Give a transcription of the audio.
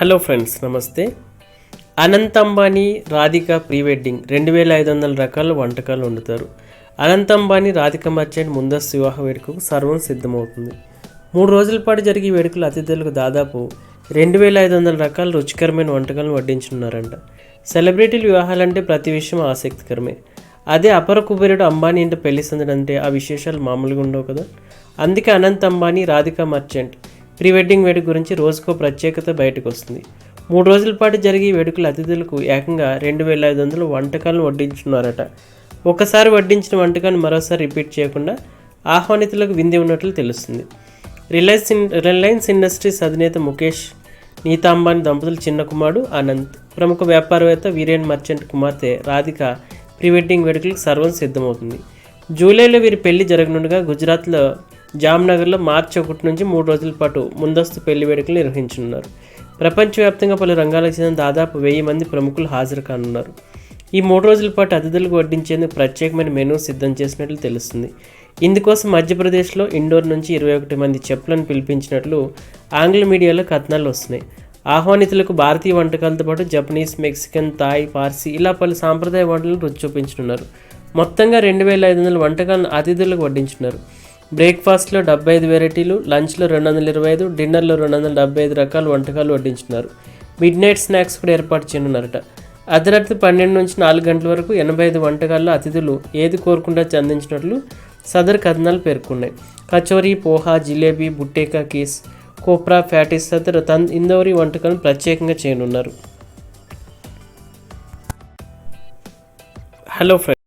Hello friends నమస్తే. Anant Ambani Radhika pre wedding రెండు వేల ఐదు వందల రకాల వంటకాలు వండుతారు. అనంత్ అంబానీ రాధిక మర్చెంట్ ముందస్తు వివాహ వేడుకకు సర్వం సిద్ధమవుతుంది. మూడు రోజుల పాటు జరిగే వేడుకలు అతిథులకు దాదాపు రెండు వేల ఐదు వందల రకాల రుచికరమైన వంటకాలను వడ్డించున్నారంట సెలబ్రిటీల వివాహాలంటే ప్రతి విషయం ఆసక్తికరమే. అదే అపర కుబేరుడు అంబానీ ఇంట పెళ్ళి సందడంటే ఆ విశేషాలు మామూలుగా ఉండవు కదా? అందుకే అనంత్ అంబానీ రాధిక మర్చెంట్ ప్రీ వెడ్డింగ్ వేడుక గురించి రోజుకో ప్రత్యేకత బయటకు వస్తుంది మూడు రోజుల పాటు జరిగే ఈ వేడుకల అతిథులకు ఏకంగా రెండు వేల ఐదు వందలు వంటకాలను వడ్డించున్నారట ఒకసారి వడ్డించిన వంటకాన్ని మరోసారి రిపీట్ చేయకుండా ఆహ్వానితులకు వింది ఉన్నట్లు తెలుస్తుంది. రిలయన్స్ రిలయన్స్ ఇండస్ట్రీస్ అధినేత ముఖేష్ నీతా అంబానీ దంపతుల చిన్న కుమారుడు అనంత్ ప్రముఖ వ్యాపారవేత్త వీరేన్ మర్చెంట్ కుమార్తె రాధిక ప్రీ వెడ్డింగ్ వేడుకలకు సర్వం సిద్ధమవుతుంది. జూలైలో వీరి పెళ్ళి జరగనుండగా గుజరాత్లో జామ్నగర్లో మార్చి ఒకటి నుంచి మూడు రోజుల పాటు ముందస్తు పెళ్ళి వేడుకలు నిర్వహించనున్నారు. ప్రపంచవ్యాప్తంగా పలు రంగాలకు చెందిన దాదాపు వెయ్యి మంది ప్రముఖులు హాజరు కానున్నారు. ఈ మూడు రోజుల పాటు అతిథులకు వడ్డించేందుకు ప్రత్యేకమైన మెనూ సిద్ధం చేసినట్లు తెలుస్తుంది. ఇందుకోసం మధ్యప్రదేశ్లో ఇండోర్ నుంచి ఇరవై ఒకటి మంది చెప్పులను పిలిపించినట్లు ఆంగ్ల మీడియాలో కథనాలు వస్తున్నాయి. ఆహ్వానితులకు భారతీయ వంటకాలతో పాటు జపనీస్ మెక్సికన్ థాయ్ పార్సీ ఇలా పలు సాంప్రదాయ వంటలను రుచి చూపించనున్నారు. మొత్తంగా రెండు వేల ఐదు వందల వంటకాలను అతిథులకు వడ్డించున్నారు బ్రేక్ఫాస్ట్లో డెబ్బై ఐదు వెరైటీలు లంచ్లో రెండు వందల ఇరవై ఐదు డిన్నర్లో రెండు వందల డెబ్బై ఐదు రకాల వంటకాలు వడ్డించున్నారు మిడ్ నైట్ స్నాక్స్ కూడా ఏర్పాటు చేయనున్నారట. అర్ధరాత్రి పన్నెండు నుంచి నాలుగు గంటల వరకు ఎనభై ఐదు వంటకాల్లో అతిథులు ఏది కోరుకుంటే చందించినట్లు అందించినట్లు సదర్ కథనాలు పేర్కొన్నాయి. కచోరీ పోహా జిలేబీ బుట్టేకా కీస్ కోప్రా ఫ్యాటిస్ తదితర తన్ ఇందోరి వంటకాలను ప్రత్యేకంగా చేయనున్నారు. Hello friends.